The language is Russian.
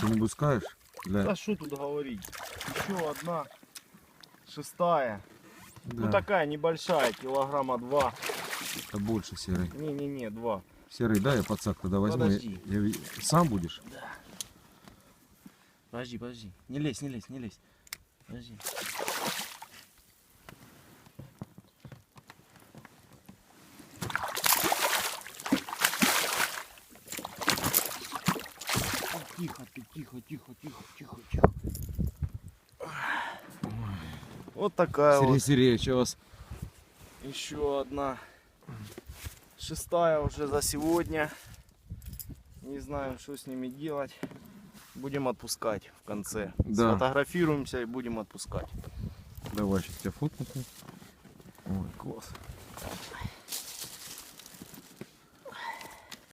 больше не пускаешь? Для... Да что тут говорить? Еще одна. Шестая. Ну Да, такая небольшая, килограмма два. это больше серый. Не-не-не, два. Серый, да, я подсак тогда возьму. Я- Подожди. я ви- Сам будешь? Подожди, подожди. Не лезь, не лезь, не лезь. Подожди. Тихо, ты, тихо, тихо, тихо, тихо, тихо. Вот такая Сергей вот. Сергеевич, у вас Еще одна. Шестая уже за сегодня. Не знаем, что с ними делать. Будем отпускать в конце. Да. Сфотографируемся и будем отпускать. Давай, сейчас тебя фотку. Ой, класс.